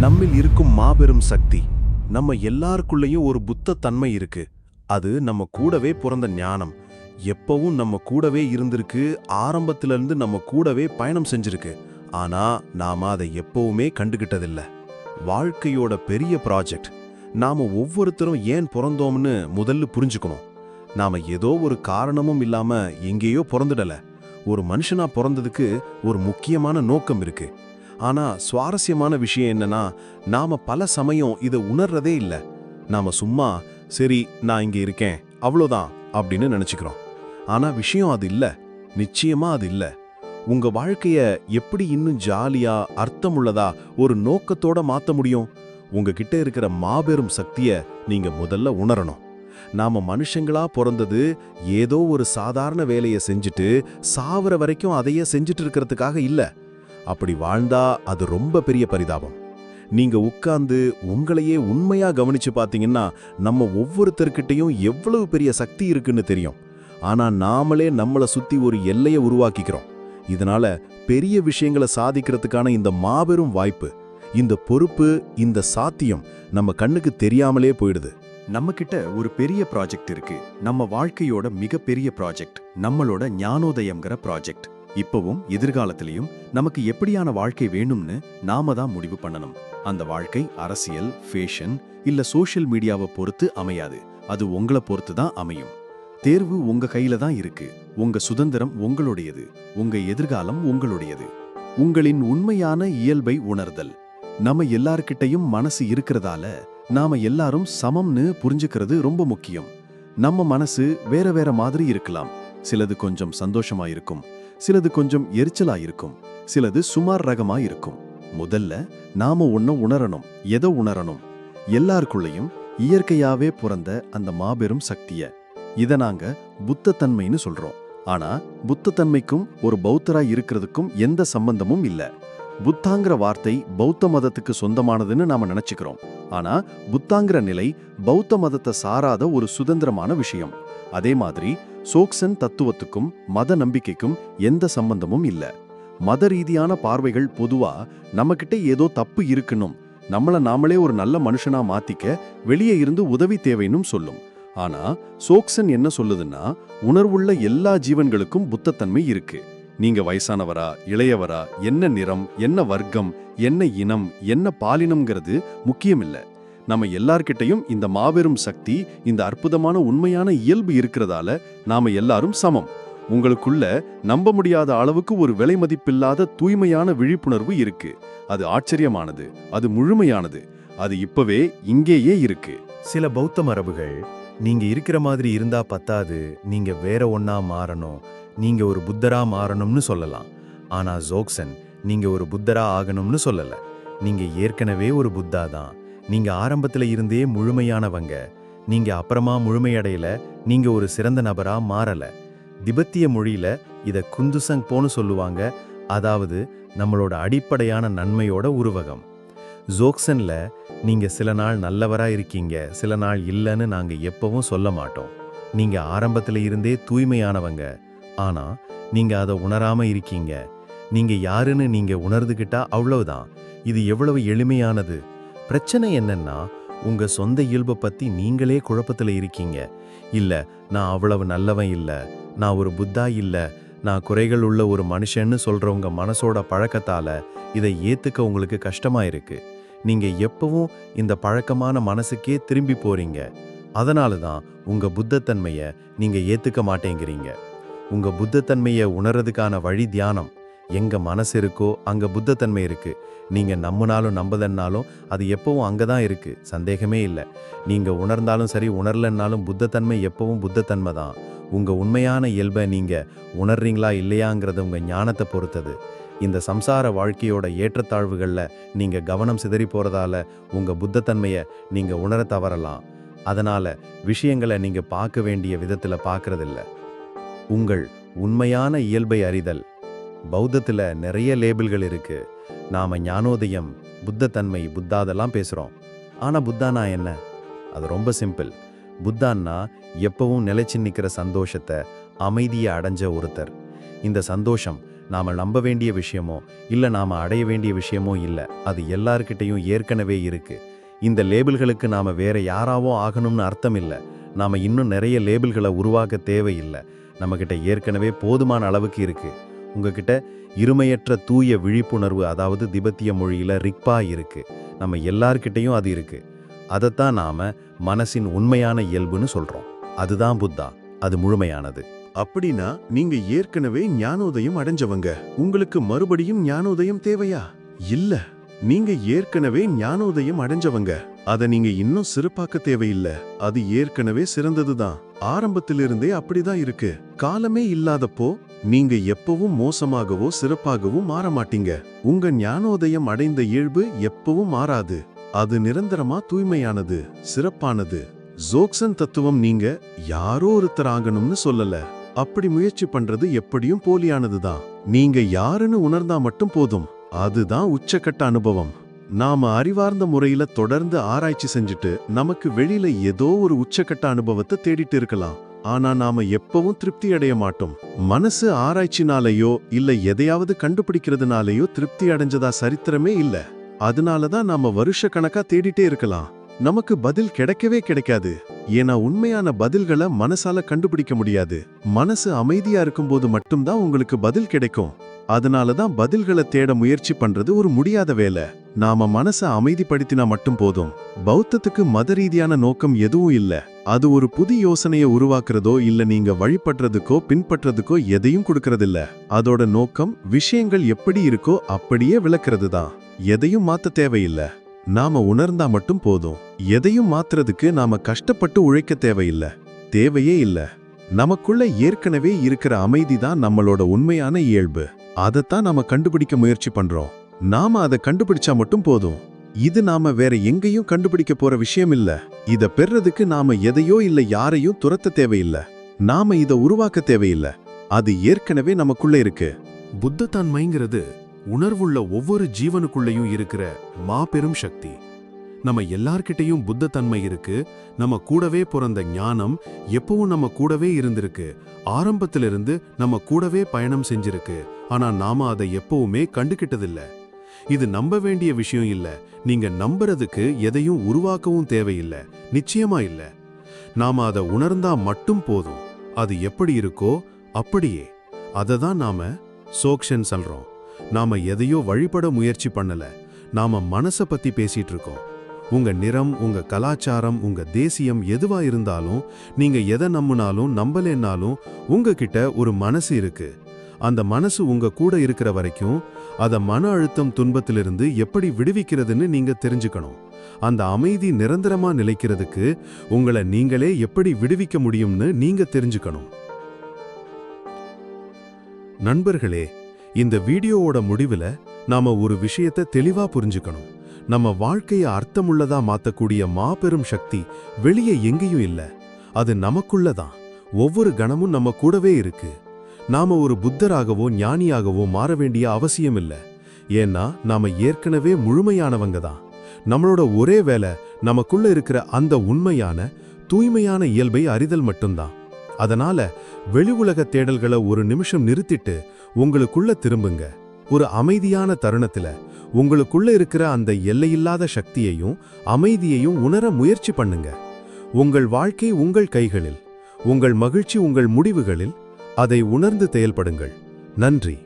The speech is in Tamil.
நம்மில் இருக்கும் மாபெரும் சக்தி. நம்ம எல்லாருக்குள்ளேயும் ஒரு புத்த தன்மை இருக்கு. அது நம்ம கூடவே பிறந்த ஞானம். எப்பவும் நம்ம கூடவே இருந்திருக்கு. ஆரம்பத்துல இருந்து நம்ம கூடவே பயணம் செஞ்சிருக்கு. ஆனா நாம அதை எப்பவுமே கண்டுகிட்டதில்லை. வாழ்க்கையோட பெரிய ப்ராஜெக்ட் நாம ஒவ்வொருத்தரும் ஏன் பிறந்தோம்னு முதல்ல புரிஞ்சுக்கணும். நாம ஏதோ ஒரு காரணமும் இல்லாம எங்கேயோ பிறந்துடல. ஒரு மனுஷனா பிறந்ததுக்கு ஒரு முக்கியமான நோக்கம் இருக்கு. ஆனா சுவாரஸ்யமான விஷயம் என்னன்னா நாம பல சமயம் இதை உணர்றதே இல்ல. நாம சும்மா சரி நான் இங்க இருக்கேன் அவ்வளோதான் அப்படின்னு நினைச்சுக்கிறோம். ஆனா விஷயம் அது இல்ல. நிச்சயமா அது இல்ல. உங்க வாழ்க்கைய எப்படி இன்னும் ஜாலியா அர்த்தமுள்ளதா ஒரு நோக்கத்தோட மாத்த முடியும்? உங்ககிட்ட இருக்கிற மாபெரும் சக்திய நீங்க முதல்ல உணரணும். நாம மனுஷங்களா பிறந்தது ஏதோ ஒரு சாதாரண வேலையை செஞ்சுட்டு சாவர வரைக்கும் அதையே செஞ்சுட்டு இருக்கிறதுக்காக இல்ல. அப்படி வாழ்ந்தா அது ரொம்ப பெரிய பரிதாபம். நீங்க உட்கார்ந்து உங்களையே உண்மையா கவனிச்சு பாத்தீங்கன்னா நம்ம ஒவ்வொருத்தர்கிட்டயும் எவ்வளவு பெரிய சக்தி இருக்குன்னு தெரியும். ஆனா நாமளே நம்மள சுத்தி ஒரு எல்லையை உருவாக்கிக்கிறோம். இதனால பெரிய விஷயங்களை சாதிக்கிறதுக்கான இந்த மாபெரும் வாய்ப்பு இந்த பொறுப்பு இந்த சாத்தியம் நம்ம கண்ணுக்கு தெரியாமலே போயிடுது. நம்ம கிட்ட ஒரு பெரிய ப்ராஜெக்ட் இருக்கு. நம்ம வாழ்க்கையோட மிகப்பெரிய ப்ராஜெக்ட் நம்மளோட ஞானோதயம்ங்கிற ப்ராஜெக்ட். இப்பவும் எதிர்காலத்திலையும் நமக்கு எப்படியான வாழ்க்கை வேணும்னு நாம தான் முடிவு பண்ணணும். அந்த வாழ்க்கை அரசியல் ஃபேஷன் இல்ல சோஷியல் மீடியாவை பொறுத்து அமையாது. அது உங்களை பொறுத்து தான் அமையும். தேர்வு உங்க கையில தான் இருக்கு. உங்க சுதந்திரம் உங்களுடையது. உங்க எதிர்காலம் உங்களுடையது. உங்களின் உண்மையான இயல்பை உணர்தல். நம்ம எல்லார்கிட்டையும் மனசு இருக்கிறதால நாம எல்லாரும் சமம்னு புரிஞ்சுக்கிறது ரொம்ப முக்கியம். நம்ம மனசு வேற வேற மாதிரி இருக்கலாம். சிலது கொஞ்சம் சந்தோஷமா இருக்கும். சிலது கொஞ்சம் எரிச்சலா இருக்கும் சிலது சுமார் ரகமா இருக்கும் முதல்ல நாம ஒன்ன உணரணும் எதை உணரணும்? எல்லாருக்குள்ளேயும் இயற்கையாவே பிறந்த அந்த மாபெரும் சக்திய. இத நாங்க புத்த தன்மைன்னு சொல்றோம். ஆனா புத்த தன்மைக்கும் ஒரு பௌத்தரா இருக்கிறதுக்கும் எந்த சம்பந்தமும் இல்ல. புத்தாங்கிற வார்த்தை பௌத்த மதத்துக்கு சொந்தமானதுன்னு நாம நினைச்சுக்கிறோம். ஆனா புத்தாங்கிற நிலை பௌத்த மதத்தை சாராத ஒரு சுதந்திரமான விஷயம். அதே மாதிரி சோக்சன் தத்துவத்துக்கும் மத நம்பிக்கைக்கும் எந்த சம்பந்தமும் இல்ல. மத ரீதியான பார்வைகள் பொதுவா நம்மகிட்ட ஏதோ தப்பு இருக்கணும். நம்மள நாமளே ஒரு நல்ல மனுஷனா மாத்திக்க வெளியே இருந்து உதவி தேவைன்னும் சொல்லும். ஆனா சோக்சன் என்ன சொல்லுதுன்னா உணர்வுள்ள எல்லா ஜீவன்களுக்கும் புத்தத்தன்மை இருக்கு. நீங்க வயசானவரா இளையவரா என்ன நிறம் என்ன வர்க்கம் என்ன இனம் என்ன பாலினம்ங்கிறது முக்கியமில்ல. நம்ம எல்லார்கிட்டயும் இந்த மாபெரும் சக்தி இந்த அற்புதமான உண்மையான இயல்பு இருக்கிறதால நாம எல்லாரும் சமம். உங்களுக்குள்ள நம்ப முடியாத அளவுக்கு ஒரு விலை மதிப்பில்லாத தூய்மையான விழிப்புணர்வு இருக்கு. அது ஆச்சரியமானது அது முழுமையானது. அது இப்பவே இங்கேயே இருக்கு. சில பௌத்த மரபுகள் நீங்க இருக்கிற மாதிரி இருந்தா பத்தாது நீங்க வேற ஒன்னா மாறணும் நீங்க ஒரு புத்தரா மாறணும்னு சொல்லலாம். ஆனா ஜோக்சன் நீங்க ஒரு புத்தரா ஆகணும்னு சொல்லல. நீங்க ஏற்கனவே ஒரு புத்தா தான். நீங்க ஆரம்பத்துல இருந்தே முழுமையானவங்க. நீங்க அப்புறமா முழுமையடையல நீங்க ஒரு சிறந்த நபரா மாறல. திபெத்திய மொழியில இத குந்துசங் போன்னு சொல்லுவாங்க. அதாவது நம்மளோட அடிப்படையான நன்மையோட உருவகம். ஜோக்சன்ல நீங்க சில நாள் நல்லவரா இருக்கீங்க சில நாள் இல்லைன்னு நாங்க எப்பவும் சொல்ல மாட்டோம். நீங்க ஆரம்பத்துல இருந்தே தூய்மையானவங்க. ஆனா நீங்க அதை உணராம இருக்கீங்க. நீங்க யாருன்னு நீங்க உணர்ந்துகிட்டா அவ்வளவுதான். இது எவ்வளவு எளிமையானது. பிரச்சனை என்னன்னா உங்க சொந்த இயல்பை பத்தி நீங்களே குழப்பத்துல இருக்கீங்க. இல்ல நான் அவ்வளவு நல்லவன் இல்ல நான் ஒரு புத்தா இல்ல நான் குறைகள் உள்ள ஒரு மனுஷன்னு சொல்றவங்க மனசோட பழக்கத்தால இதை ஏத்துக்க உங்களுக்கு கஷ்டமா இருக்கு. நீங்க எப்பவும் இந்த பழக்கமான மனசுக்கே திரும்பி போறீங்க. அதனால தான் உங்க புத்தத்தன்மையை நீங்க ஏத்துக்க மாட்டேங்கிறீங்க. உங்க புத்தத்தன்மையை உணர்றதுக்கான வழி தியானம். எங்க மனசு இருக்கோ அங்க புத்தத்தன்மை இருக்கு. நீங்க நம்பினாலும் நம்பதன்னாலும் அது எப்பவும் அங்கதான் இருக்கு. சந்தேகமே இல்லை. நீங்க உணர்ந்தாலும் சரி உணரலன்னாலும் புத்தத்தன்மை எப்பவும் புத்தத்தன்மை தான். உங்க உண்மையான இயல்பை நீங்க உணர்றீங்களா இல்லையாங்கிறது உங்க ஞானத்தை பொறுத்தது. இந்த சம்சார வாழ்க்கையோட ஏற்றத்தாழ்வுகளில் நீங்க கவனம் சிதறி போறதால உங்க புத்தத்தன்மையை நீங்க உணர தவறலாம். அதனால விஷயங்களை நீங்க பார்க்க வேண்டிய விதத்தில் பார்க்கறதில்ல. உங்கள் உண்மையான இயல்பை அறிதல். பௌத்தத்துல நிறைய லேபிள்கள் இருக்கு. நாம ஞானோதயம் புத்தத்தன்மை புத்தாதெல்லாம் பேசுறோம். ஆனா புத்தானா என்ன? அது ரொம்ப சிம்பிள். புத்தான்னா எப்பவும் நிலைச்சு நிக்கிற சந்தோஷத்தை அமைதியை அடைஞ்ச ஒருத்தர். இந்த சந்தோஷம் நாம நம்ப வேண்டிய விஷயமோ இல்ல நாம அடைய வேண்டிய விஷயமோ இல்ல. அது எல்லார்கிட்டயும் ஏற்கனவே இருக்கு. இந்த லேபிள்களுக்கு நாம வேற யாராவோ ஆகணும்னு அர்த்தம் இல்ல. நாம இன்னும் நிறைய லேபிள்களை உருவாக்க தேவையில்லை. நம்மக்கிட்ட ஏற்கனவே போதுமான அளவுக்கு இருக்கு. உங்ககிட்ட இருமையற்ற தூய விழிப்புணர்வு அதாவது திபெத்திய மொழியில ரிக்பா இருக்கு. நம்ம எல்லார்கிட்டயும் அது இருக்கு. அதைத்தான் நாம மனசின் உண்மையான இயல்புன்னு சொல்றோம். அதுதான் புத்தா. அது முழுமையானது. அப்படின்னா நீங்க ஏற்கனவே ஞானோதயம் அடைஞ்சவங்க. உங்களுக்கு மறுபடியும் ஞானோதயம் தேவையா? இல்ல. நீங்க ஏற்கனவே ஞானோதயம் அடைஞ்சவங்க. அதை நீங்க இன்னும் சிறப்பாக்க தேவையில்ல. அது ஏற்கனவே சிறந்ததுதான். ஆரம்பத்திலிருந்தே அப்படிதான் இருக்கு. காலமே இல்லாதப்போ நீங்க எப்பவும் மோசமாகவோ சிறப்பாகவும் மாற மாட்டீங்க உங்க ஞானோதயம் அடைந்த இயல்பு எப்பவும் மாறாது. அது நிரந்தரமா தூய்மையானது சிறப்பானது. ஜோக்சன் தத்துவம் நீங்க யாரோ ஒருத்தர் ஆகணும்னு சொல்லல. அப்படி முயற்சி பண்றது எப்படியும் போலியானதுதான். நீங்க யாருன்னு உணர்ந்தா மட்டும் போதும். அதுதான் உச்சக்கட்ட அனுபவம். நாம அறிவார்ந்த முறையில தொடர்ந்து ஆராய்ச்சி செஞ்சுட்டு நமக்கு வெளியில ஏதோ ஒரு உச்சக்கட்ட அனுபவத்தை தேடிட்டு இருக்கலாம். ஆனா நாம எப்பவும் திருப்தி அடைய மாட்டோம். மனசு ஆராய்ச்சினாலேயோ இல்ல எதையாவது கண்டுபிடிக்கிறதுனாலயோ திருப்தி அடைஞ்சதா சரித்திரமே இல்ல. அதனாலதான் நாம வருஷ கணக்கா தேடிட்டே இருக்கலாம். நமக்கு பதில் கிடைக்கவே கிடைக்காது. ஏன்னா உண்மையான பதில்களை மனசால கண்டுபிடிக்க முடியாது. மனசு அமைதியா இருக்கும்போது மட்டும்தான் உங்களுக்கு பதில் கிடைக்கும். அதனாலதான் பதில்களை தேட முயற்சி பண்றது ஒரு முடியாத வேலை. நாம மனச அமைதிப்படுத்தினா மட்டும் போதும். பௌத்தத்துக்கு மத ரீதியான நோக்கம் எதுவும் இல்ல. அது ஒரு புது யோசனையை உருவாக்குறதோ இல்ல நீங்க வழிபடுறதுக்கோ பின்பற்றதுக்கோ எதையும் கொடுக்கறதில்ல. அதோட நோக்கம் விஷயங்கள் எப்படி இருக்கோ அப்படியே விளக்குறது தான் எதையும் மாத்த தேவையில்ல. நாம உணர்ந்தா மட்டும் போதும். எதையும் மாத்துறதுக்கு நாம கஷ்டப்பட்டு உழைக்க தேவையில்ல. தேவையே இல்ல. நமக்குள்ள ஏற்கனவே இருக்கிற அமைதி தான் நம்மளோட உண்மையான இயல்பு. அதைத்தான் நாம கண்டுபிடிக்க முயற்சி பண்றோம். நாம அதை கண்டுபிடிச்சா மட்டும் போதும். இது நாம வேற எங்கேயும் கண்டுபிடிக்க போற விஷயம் இல்ல. இத பெறதுக்கு நாம எதையோ இல்ல யாரையும் துரத்த தேவையில்ல. நாம இத உருவாக்க தேவையில்ல. அது ஏற்கனவே நமக்குள்ள இருக்கு. புத்த தன்மைங்கிறது உணர்வுள்ள ஒவ்வொரு ஜீவனுக்குள்ளேயும் இருக்கிற மாபெரும் சக்தி. நம்ம எல்லார்கிட்டயும் புத்த தன்மை இருக்கு. நம்ம கூடவே பிறந்த ஞானம் எப்பவும் நம்ம கூடவே இருந்திருக்கு. ஆரம்பத்திலிருந்து நம்ம கூடவே பயணம் செஞ்சிருக்கு. ஆனா நாம அதை எப்பவுமே கண்டுகிட்டதில்ல. இது நம்ப வேண்டிய விஷயம் இல்ல. நீங்க நம்புறதுக்கு எதையும் உருவாக்கவும் தேவையில்ல. நிச்சயமா இல்ல. நாம அதை உணர்ந்தா மட்டும் போதும். அது எப்படி இருக்கோ அப்படியே. அதை தான் நாம சோக்ஷன் சொல்றோம். நாம எதையோ வழிபட முயற்சி பண்ணல. நாம மனச பத்தி பேசிட்டு இருக்கோம். உங்க நிறம் உங்க கலாச்சாரம் உங்க தேசியம் எதுவா இருந்தாலும் நீங்க எதை நம்புனாலும் நம்பலேன்னாலும் உங்ககிட்ட ஒரு மனசு இருக்கு. அந்த மனசு உங்க கூட இருக்கிற வரைக்கும் அத மன அழுத்தம் துன்பத்திலிருந்து எப்படி விடுவிக்கிறதுன்னு நீங்க தெரிஞ்சுக்கணும். அந்த அமைதி நிரந்தரமா நிலைக்கிறதுக்கு உங்களை நீங்களே எப்படி விடுவிக்க முடியும்னு நீங்க தெரிஞ்சுக்கணும். நண்பர்களே இந்த வீடியோவோட முடிவுல நாம ஒரு விஷயத்தை தெளிவா புரிஞ்சுக்கணும். நம்ம வாழ்க்கைய அர்த்தமுள்ளதா மாத்தக்கூடிய மாபெரும் சக்தி வெளியே எங்கேயும் இல்ல. அது நமக்குள்ளதான். ஒவ்வொரு கணமும் நம்ம கூடவே இருக்கு. நாம ஒரு புத்தராகவோ ஞானியாகவோ மாற வேண்டிய அவசியம் இல்லை ஏன்னா நாம ஏற்கனவே முழுமையானவங்க தான் நம்மளோட ஒரே வேலை நமக்குள்ள இருக்கிற அந்த உண்மையான தூய்மையான இயல்பை அறிதல் மட்டும்தான். அதனால வெளி உலக தேடல்களை ஒரு நிமிஷம் நிறுத்திட்டு உங்களுக்குள்ள திரும்புங்க. ஒரு அமைதியான தருணத்துல உங்களுக்குள்ள இருக்கிற அந்த எல்லையில்லாத சக்தியையும் அமைதியையும் உணர முயற்சி பண்ணுங்க. உங்கள் வாழ்க்கை உங்கள் கைகளில் உங்கள் மகிழ்ச்சி உங்கள் முடிவுகளில் அதை உணர்ந்து செயல்படுங்கள். நன்றி.